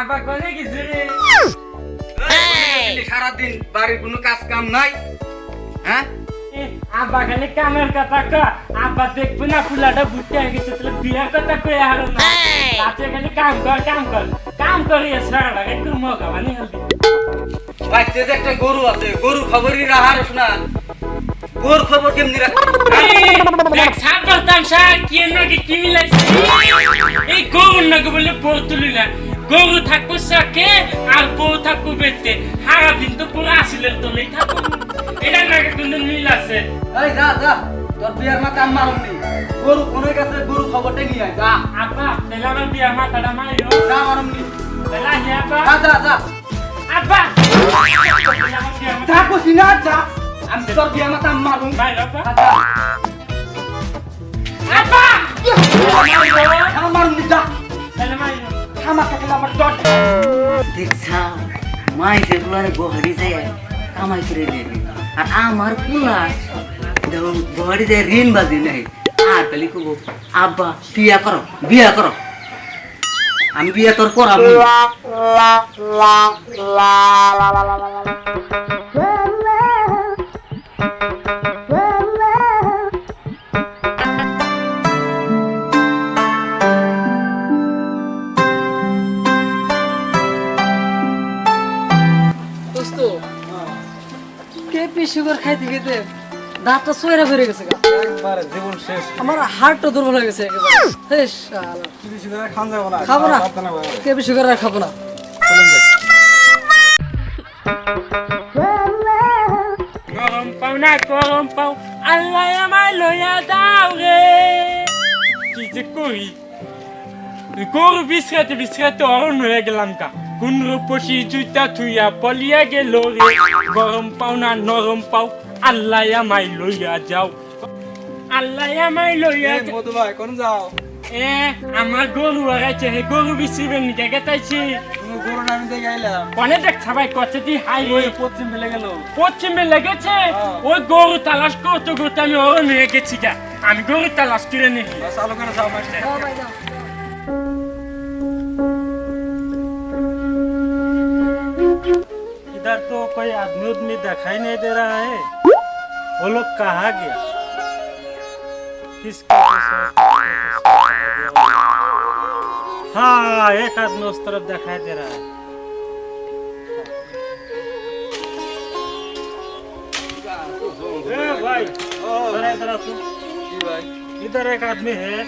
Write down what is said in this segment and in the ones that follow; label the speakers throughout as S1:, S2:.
S1: আব্বা কোনে গেছে রে?
S2: সারাদিন বাড়ির কোনো কাজ কাম নাই হ্যাঁ?
S1: আব্বা খালি কামের কথা ক আব্বা দেখব না ফুলাটা বুঝতে গেছে তাহলে বিয়ের কথা কয়ে হারো না। রাতে খালি কাম কর কাম কর কাম করি সারা একটু মগা মানে হলদি
S2: বাড়িতে যে একটা গরু আছে গরু খবরই রাহার শোনা। খবর কেমনি রাখ
S1: কি নাকি কি মিলাইছে? এই গরুর নাকি বলে গরু থাকব সাকে আর বউ থাকব বেতে সারা দিন তো পুরো আসিলের তলেই থাকব এটা নাকি কোনদিন মিল আছে?
S2: এই যা যা। তোর বিয়ার মা কাম মারুমনি গরু কোনের কাছে গরু খবরটা নিয়ে আয় যা।
S1: আব্বা তাহলে আমার বিয়ার মাথাটা মারিও
S2: যা মারুমনি
S1: তাহলে আসি আব্বা।
S2: যা যা যা।
S1: আব্বা!
S2: যা কইছি না যা। আমি তোর বিয়ার মা কাম মারুম
S1: ভাই
S2: যা।
S1: আব্বা!
S2: যা যা। দেখছা মাই যেগুলো বহারি যায় কামাই করে নেবে আর আমার পুলা দেখো বহারি যায় ঋণ বাজি নাই আর খালি কব আব্বা বিয়া করো বিয়া করো আমি বিয়া তোর করাবো
S3: সুগার খাইতে খেতে দাঁতটা সয়রা বেড়ে গেছে
S4: একবারে জীবন শেষ।
S3: আমার হার্টটা দুর্বল হয়ে গেছে একেবারে।
S4: খান যাব না।
S3: খাব না। কেপি সুগার আর খাব না।
S1: গরম পাও না গরম পাও। আল্লাহ আমায় লইয়া দাও রে। কি যে করি? গরু বিশ্রাতে বিশ্রাতে অরণ হয়ে গেলাম কা কোন রূপসী জুতা থুইয়া পলিয়া গেল রে গরম পাও না নরম পাও আল্লাহ আমায় লইয়া যাও। আল্লাহ আমায় লইয়া
S4: মধু ভাই কোন যাও?
S1: এ আমার গরু হারাইছে হে গরু বিশ্রিবেন নিকে গেতাইছি
S4: গরু নামি দিয়ে গাইলাম
S1: অনেক দেখ সবাই কচ্ছে দি হাই
S4: ওই পশ্চিম ফেলে গেল।
S1: পশ্চিমে লেগেছে
S4: হ্যাঁ।
S1: ওই গরু তালাশ করতে করতে আমি ওরে নিয়ে গেছি গা। আমি গরু তালাশ করে নিই
S4: চালু করে যাও। মাসে
S5: इधर तो कोई आदमी उदमी दिखाई नहीं दे रहा है। वो लोग कहा गया? हाँ? एक आदमी उस तरफ़ दिखाई दे रहा है। भाई इधर एक आदमी है।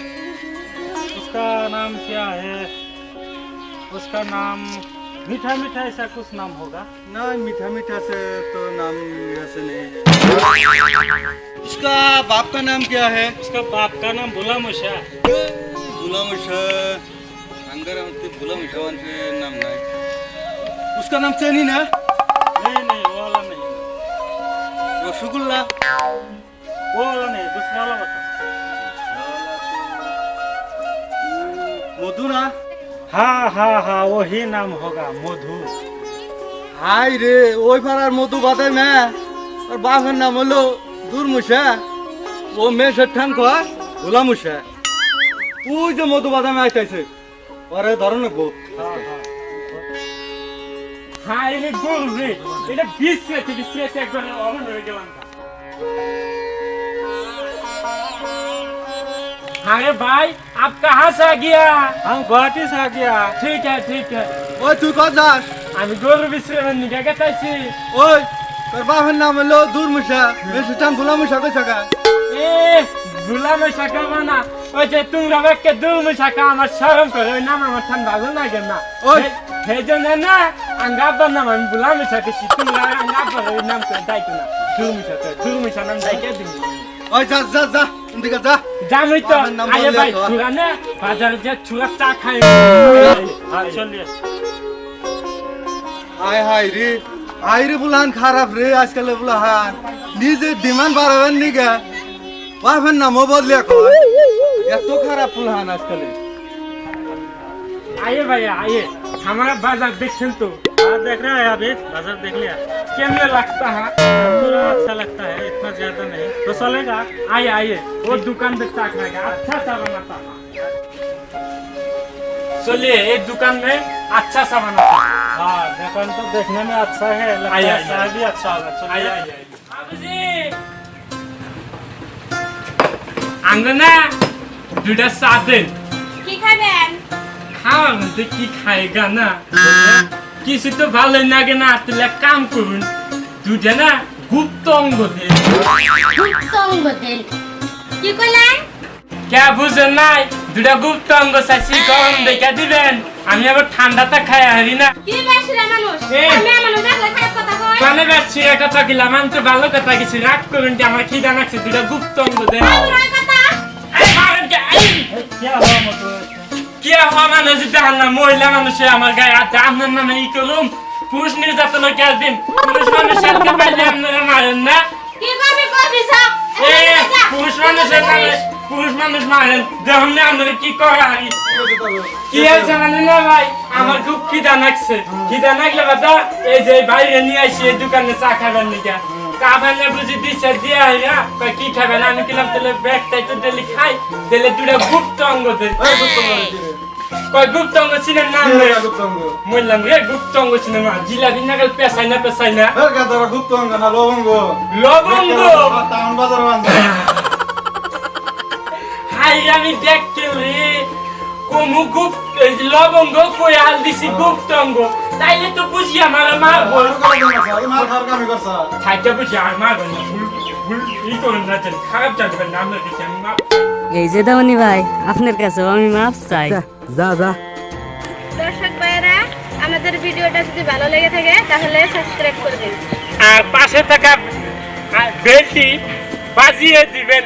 S5: उसका नाम क्या है? उसका नाम मीठा मीठा ऐसा कुछ नाम होगा?
S4: না मीठा मीठा से तो नाम ऐसे नहीं है। इसका बाप का नाम क्या है?
S5: उसका बाप का नाम भोला मुशा।
S4: गुलाम शाह अंदर गुलाम शाह नाम नहीं। उसका नाम चैनी ना?
S5: नहीं नहीं वो वाला नहीं।
S4: रसगुल्ला
S5: वो वाला नहीं दूसरा वाला बता।
S4: मधु
S5: হা হা হা ওহি নাম হগা মধু।
S4: হাই রে ওই পাড়ার মধু বাদে মে আর বাপের নাম হলো দুর্মুষা। ও মেয়ে সেঠান কয় গোলামুষা তুই যে মধু বাদামে আইতাইছে। ওরে ধরো না
S1: গো। হাই রে গোল রে। এটা বিশ্বে বিশ্বে একবার অমন হয়ে গেলাম। গা। हाँ रे भाई आप कहाँ से आ गया
S5: हम गुवाहाटी से आ गया
S1: ठीक है ठीक है
S4: ওই তুই কত যাস
S1: আমি গরু বিশ্রামের নিকে গেতাইছি
S4: ওই তোর বাপের নাম হলো দুর্মুষা মেয়ে সেঠান গোলা মুষা কই থাকা
S1: এ গুলামে শাখা মানা ওই যে তোমরা ব্যাগকে দুমে শাখা আমার শরম করে ওই নাম আমার ঠান্ডা ভালো লাগে না
S4: ওই।
S1: সেই জন্য না আঙ্গাবার নাম আমি গুলামে শাখেছি তোমরা আঙ্গাবার ওই নাম করে দাইতো না দুমে শাখা দুমে শাখা নাম দাইকে দিবি
S4: ওই যা যা যা
S5: দিকে
S4: হ্যাঁ, খারাপ রে আজকাল বুলান। ডিমান্ড বাড়াবেন নিগা পাবেন না মো বদলে এত খারাপ বুলান আজকাল
S1: আয়ে ভাই আয়ে আমার বাজার দেখছেন তো।
S5: हाँ देख रहे हैं अभी बाजार देख लिया
S1: कैमरा लगता है
S5: पूरा अच्छा लगता है इतना ज्यादा नहीं तो चलेगा
S1: आइए आइए वो दुकान पे चाक रहेगा अच्छा सा बनाता है चलिए एक दुकान में अच्छा सा बनाता है
S5: हाँ दुकान तो देखने में अच्छा है लगता
S1: आइए,
S5: है
S1: आइए।
S5: चाय भी अच्छा होगा चलिए,
S1: आइए
S5: आइए
S1: आइए बाबूजी আঙ্গনা দুটা চা দেন
S6: কি খাবেন
S1: খাওয়ার মধ্যে কি খাইগা না কিছু তো ভালো লাগে না তাহলে কাম করুন দুটা গুপ্ত অঙ্গ দেন
S6: গুপ্ত অঙ্গ দেন কি
S1: নাই দুটা গুপ্ত অঙ্গ গরম দেখা দিবেন আমি আবার ঠান্ডাটা খাই হারি না
S6: কি বেশরা মানুষ আমি মানুষ দেখলে খারাপ কথা কই
S1: মানে বেশি এটা তো কি লামান তো ভালো কথা কিছু করুন যে আমার দুটা গুপ্ত অঙ্গ দেন মারেন কে
S5: হলো
S1: কে হওয়া মানুষ দেখান না মহিলা মানুষে আমার গায়ে হাতে আপনার নামে ই করুম পুরুষ নির্যাতন ক্যাশ দিন পুরুষ মানুষের পাইলে আপনারা মারেন না পুরুষ মানুষের নামে পুরুষ মানুষ মারেন দেখুন না আপনারা কি করা হয় কি হয়েছে মানে না ভাই আমার খুব খিদা লাগছে খিদা লাগলে বাদা এই যে বাইরে নিয়ে আসি এই দোকানে চা খাবেন নিকা কাবানে বুঝি দিছে দিয়ে আইরা কয় কি খাবেন আমি কিলাম তাহলে ব্যাগটা একটু দিলে খাই দিলে দুটা গুপ্ত অঙ্গ দেন কয় গুপ্ত অঙ্গ চিনেন নাম নেই বললাম রে গুপ্ত অঙ্গ চিনেন না। জিলাপি নাগাল পেশাই না পেশাই না। লবঙ্গ। হাই আমি দেখতে রে। কমু গুপ্ত এই লবঙ্গ কই হাল দিছি গুপ্ত অঙ্গ তাইলে তো বুঝি আমার মারবো থাকতে বুঝি আর মারবো না। ভুল ভুল ই করুন না খারাপ জানবেন না আপনার দিকে আমি মাপ
S7: এই যে দামনি ভাই আপনার কাছেও আমি মাপ চাই।
S3: যা যা।
S6: দর্শক ভাইরা আমাদের ভিডিওটা যদি ভালো লেগে থাকে তাহলে সাবস্ক্রাইব করে দিন।
S1: আর পাশে থাকা বেলটি বাজিয়ে দিবেন।